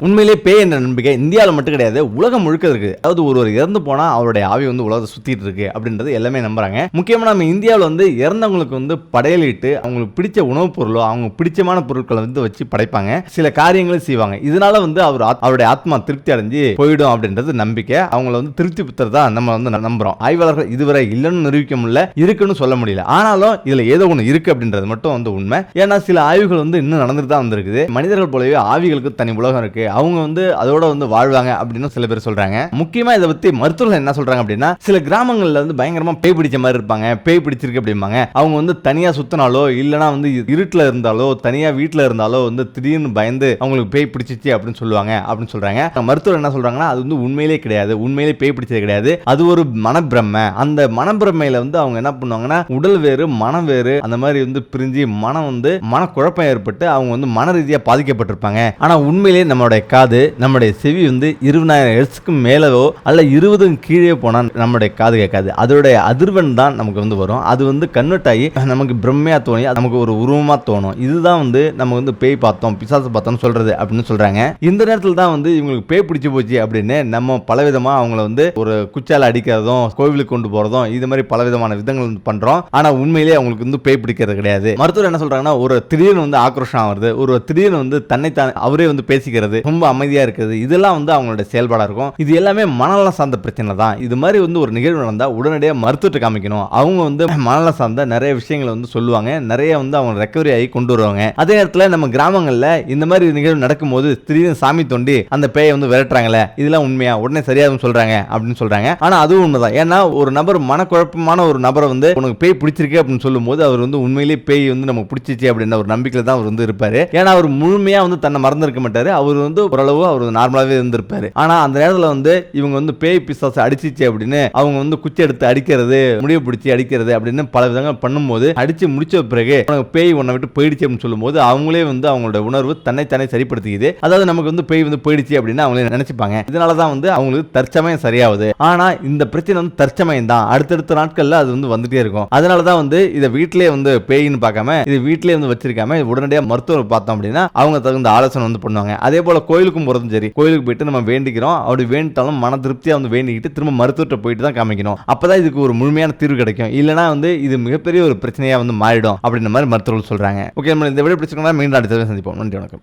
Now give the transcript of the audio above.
உண்மையிலே பேய் என்ற நம்பிக்கை இந்தியாவில் மட்டும் கிடையாது உலகம் முழுக்க இருக்கு. அதாவது ஒருவர் இறந்து போனா அவருடைய ஆவி வந்து உலகத்தை சுத்திட்டு இருக்கு அப்படின்றது எல்லாமே நம்புறாங்க. முக்கியமா நம்ம இந்தியாவில் வந்து இறந்தவங்களுக்கு வந்து படையலிட்டு அவங்களுக்கு பிடிச்ச உணவுப் பொருளோ அவங்க பிடிச்சமான பொருட்களை வந்து வச்சு படைப்பாங்க. சில காரியங்களும் செய்வாங்க. இதனால வந்து அவர் ஆத்- அவருடைய ஆத்மா திருப்தி அடைஞ்சு போயிடும் அப்படின்றது நம்பிக்கை. அவங்கள வந்து திருப்தி புத்தர் தான் நம்ம வந்து நம்புறோம். ஆய்வாளர்கள் இதுவரை இல்லைன்னு நிரூபிக்க முடியல இருக்குன்னு சொல்ல முடியல. ஆனாலும் இதுல ஏதோ ஒன்று இருக்கு அப்படின்றது மட்டும் வந்து உண்மை. ஏன்னா சில ஆய்வுகள் வந்து இன்னும் நடந்துட்டு தான் வந்திருக்குது. மனிதர்கள் போலவே ஆவிகளுக்கு தனி உலகம் இருக்கு. அவங்க வந்து அதோட வந்து வாழ்வாங்க அப்படின்னு சில பேர் சொல்றாங்க. முக்கியமா இதை பத்தி மருத்துவர்கள் என்ன சொல்றாங்க அப்படின்னா சில கிராமங்கள்ல வந்து பயங்கரமா பேய் பிடிச்ச மாதிரி இருப்பாங்க பேய் பிடிச்சிருக்கு அப்படிம்பாங்க. அவங்க வந்து தனியா சுத்தினாலோ இல்லைனா வந்து இருட்டில் இருந்தாலோ தனியா வீட்டில் இருந்தாலோ வந்து திடீர்னு பயந்து அவங்களுக்கு பேய் பிடிச்சிச்சு அப்படின்னு சொல்லுவாங்க அப்படின்னு சொல்றாங்க. மருத்துவர் என்ன சொல்றாங்கன்னா அது வந்து உண்மையிலே கிடையாது. உண்மையிலே பேய் பிடிச்சது கிடையாது. அது ஒரு மனப்பிரமை. அந்த மனப்பிரமையில வந்து அவங்க என்ன பண்ணுவாங்கன்னா உடல் வேறு மனம் வேறு அந்த மாதிரி வந்து பிரிஞ்சு மனம் வந்து மனக்குழப்பம் ஏற்பட்டு அவங்க வந்து மன ரீதியாக பாதிக்கப்பட்டிருப்பாங்க ஆனால் உண்மையிலேயே நம்மளுடைய காது நம்முடைய செவி வந்து இருபதாயிரம் ஹெர்ட்ஸ்க்கு மேலவோ அல்ல இருபதும் கீழே போனால் நம்முடைய காது கேட்காது. அதோடைய அதிர்வெண் தான் நமக்கு வந்து வரும். அது வந்து கன்வெர்ட் ஆகி நமக்கு பிரம்மையாக தோணி அது நமக்கு ஒரு உருவமாக தோணும். இதுதான் வந்து நம்ம வந்து பேய் பார்த்தோம் பிசாசு பார்த்தோம் சொல்றது அப்படின்னு சொல்றாங்க. இந்த நேரத்தில் தான் வந்து இவங்களுக்கு பேய் பிடிச்சி போச்சு அப்படின்னு நம்ம பலவிதமாக அவங்கள வந்து ஒரு குச்சால அடிக்கிறதும் கோவிலுக்கு கொண்டு போறதும் இது மாதிரி பலவிதமான விதங்கள் வந்து பண்றோம். ஆனால் உண்மையிலேயே அவங்களுக்கு வந்து பேய் பிடிக்கிறது கிடையாது. மருத்துவர் என்ன சொல்றாங்கன்னா ஒரு திடீர்னு வந்து ஆக்ரோஷம் வருது ஒரு திடீர்னு வந்து தன்னைத்தான் அவரே வந்து பேசிக்கிறது ரொம்ப அமைதியாக இருக்குது இதெல்லாம் வந்து அவங்களோட செயல்பாடாக இருக்கும். இது எல்லாமே மனநலம் சார்ந்த பிரச்சனை தான். இது மாதிரி வந்து ஒரு நிகழ்வு நடந்தால் உடனடியாக மருத்துவத்தை காமிக்கணும். அவங்க வந்து மனநலம் சார்ந்த நிறைய விஷயங்களை வந்து சொல்லுவாங்க. நிறைய வந்து அவங்க ரெக்கவரி ஆகி கொண்டு வருவாங்க. அதே நேரத்தில் நம்ம கிராமங்களில் இந்த மாதிரி நிகழ்வு நடக்கும்போது திடீர்னு சாமி தோண்டி அந்த பேயை வந்து விரட்டுறாங்களே இதெல்லாம் உண்மையா? உடனே சரியாகும் சொல்றாங்க அப்படின்னு சொல்றாங்க. ஆனா அதுவும் உண்மைதான். ஏன்னா ஒரு நபர் மனக்குழப்பமான ஒரு நபரை வந்து உனக்கு பேய் பிடிச்சிருக்கு அப்படின்னு சொல்லும்போது அவர் வந்து உண்மையிலேயே பேய் வந்து நமக்கு பிடிச்சிச்சு அப்படின்ற ஒரு நம்பிக்கையில் தான் அவர் வந்து இருப்பாரு. ஏன்னா அவர் முழுமையா வந்து தன்னை மறந்து இருக்க மாட்டாரு. அவர் வந்து ஓரளவு அவர் நார்மலாகவே இருந்திருப்பாரு. ஆனால் அந்த நேரத்தில் வந்து இவங்க வந்து பேய் பிசாசு அடிச்சிச்சு அப்படின்னு அவங்க வந்து குச்சி எடுத்து அடிக்கிறது முடிவு பிடிச்சி அடிக்கிறது அப்படின்னு பல விதங்கள் பண்ணும்போது அடிச்சு முடிச்ச பிறகு பேய் உன்னை விட்டு போயிடுச்சு அப்படின்னு சொல்லும்போது அவங்களே வந்து அவங்களோட உணர்வு தன்னை சரிப்படுத்திக்குது. அதாவது நமக்கு வந்து பேய் வந்து போயிடுச்சு அப்படின்னு அவங்களே நினைச்சுப்பாங்க. இதனால தான் வந்து அவங்களுக்கு தற்சமயம் சரியாகுது. ஆனால் இந்த பிரச்சனை வந்து தற்சமயம் தான் அடுத்தடுத்த நாட்களில் அது வந்து வந்துட்டே இருக்கும். அதனால தான் வந்து இதை வீட்டிலே வந்து பேயின்னு பார்க்காம இது வீட்டிலே வந்து வச்சிருக்காம உடனடியாக மருத்துவர் பார்த்தோம் அப்படின்னா அவங்க தகுந்த ஆலோசனை வந்து பண்ணுவாங்க. அதே போல கோயிலுக்கும் போகிறதும் சரி கோயிலுக்கு போயிட்டு நம்ம வேண்டிக்கிறோம். அப்படி வேண்டிட்டாலும் மன திருப்தியாக வந்து வேண்டிக்கிட்டு திரும்ப மருத்துவத்தை போயிட்டு தான் காமிக்கணும். அப்பதான் இதுக்கு ஒரு முழுமையான தீர்வு கிடைக்கும். இல்லைனா வந்து இது மிகப்பெரிய ஒரு பிரச்சனையாக வந்து மாறிடும் அப்படின்ற மாதிரி மருத்துவர்கள் சொல்றாங்க. ஓகே நம்ம இந்த விட பிடிச்சிருக்கோம்னா மீண்டும் அடுத்த சந்திப்போம். நன்றி வணக்கம்.